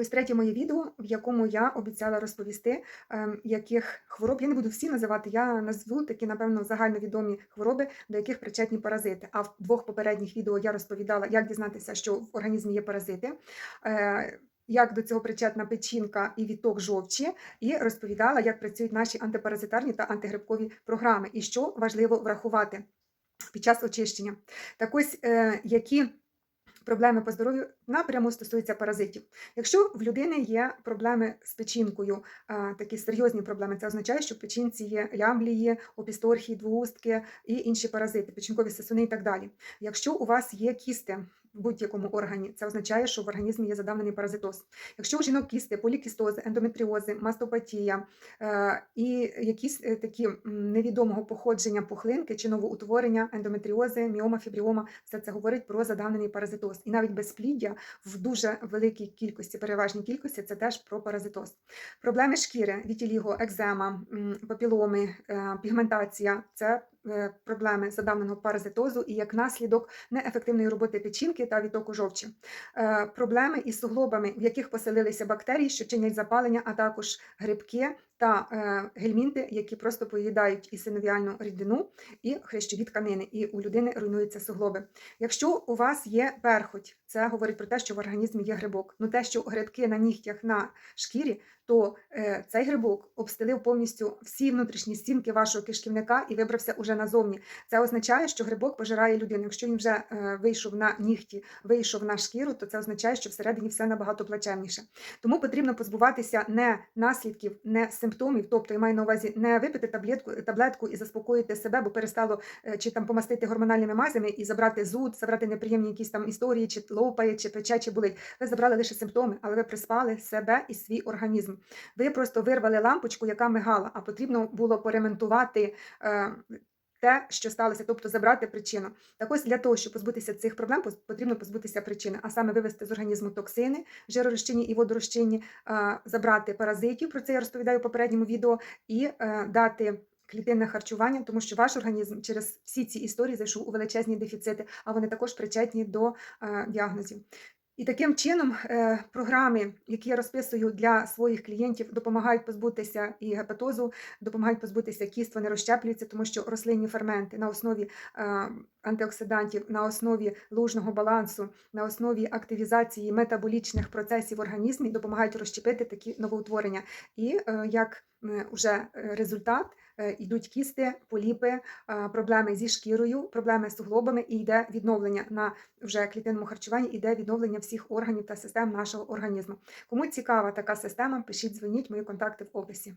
Ось третє моє відео, в якому я обіцяла розповісти, ем, яких хвороб я не буду всі називати, я назву такі, напевно, загальновідомі хвороби, до яких причетні паразити. А в двох попередніх відео я розповідала, як дізнатися, що в організмі є паразити. е, Як до цього причетна печінка і відток жовчі, і розповідала, як працюють наші антипаразитарні та антигрибкові програми, і що важливо врахувати під час очищення. Так ось, е, які проблеми по здоров'ю напряму стосуються паразитів. Якщо в людини є проблеми з печінкою, такі серйозні проблеми, це означає, що в печінці є лямблії, опісторхії, двоустки і інші паразити, печінкові сосуни і так далі. Якщо у вас є кісти будь-якому органі, це означає, що в організмі є задавнений паразитоз. Якщо у жінок кісти, полікістози, ендометріози, мастопатія е, і якісь е, такі невідомого походження пухлинки чи новоутворення, ендометріози, міома, фібріома, все це говорить про задавнений паразитоз. І навіть безпліддя в дуже великій кількості, переважній кількості, це теж про паразитоз. Проблеми шкіри, вітіліго, екзема, папіломи, е, пігментація це проблеми задавненого паразитозу і як наслідок неефективної роботи печінки та відтоку жовчі. Е, Проблеми із суглобами, в яких поселилися бактерії, що чинять запалення, а також грибки та е, гельмінти, які просто поїдають і синовіальну рідину, і хрящові тканини, і у людини руйнуються суглоби. Якщо у вас є перхоть, це говорить про те, що в організмі є грибок. Ну те, що грибки на нігтях на шкірі, то е, цей грибок обстелив повністю всі внутрішні стінки вашого кишківника і вибрався уже назовні. Це означає, що грибок пожирає людину. Якщо він вже е, вийшов на нігті, вийшов на шкіру, то це означає, що всередині все набагато плачевніше. Тому потрібно позбуватися не наслідків, не симптомів, тобто я маю на увазі не випити таблетку, таблетку і заспокоїти себе, бо перестало е, чи там помастити гормональними мазями і забрати зуд, забрати неприємні якісь там історії, чи лопає, чи пече, чи болить. Ви забрали лише симптоми, але ви приспали себе і свій організм. Ви просто вирвали лампочку, яка мигала, а потрібно було поремонтувати. Те, що сталося, тобто забрати причину. Так ось для того, щоб позбутися цих проблем, потрібно позбутися причини, а саме вивести з організму токсини, жиророзчинні і водорозчинні, забрати паразитів, про це я розповідаю в попередньому відео, і е, дати клітинне харчування, тому що ваш організм через всі ці історії зайшов у величезні дефіцити, а вони також причетні до е, діагнозів. І таким чином е, програми, які я розписую для своїх клієнтів, допомагають позбутися і гепатозу, допомагають позбутися кіст, вони розщеплюються, тому що рослинні ферменти на основі е, антиоксидантів, на основі лужного балансу, на основі активізації метаболічних процесів в організмі допомагають розщепити такі новоутворення. І е, як вже результат е, йдуть кісти, поліпи, е, проблеми зі шкірою, проблеми з суглобами, і йде відновлення на вже клітинному харчуванні, іде відновлення всіх органів та систем нашого організму. Кому цікава така система, пишіть, дзвоніть, мої контакти в описі.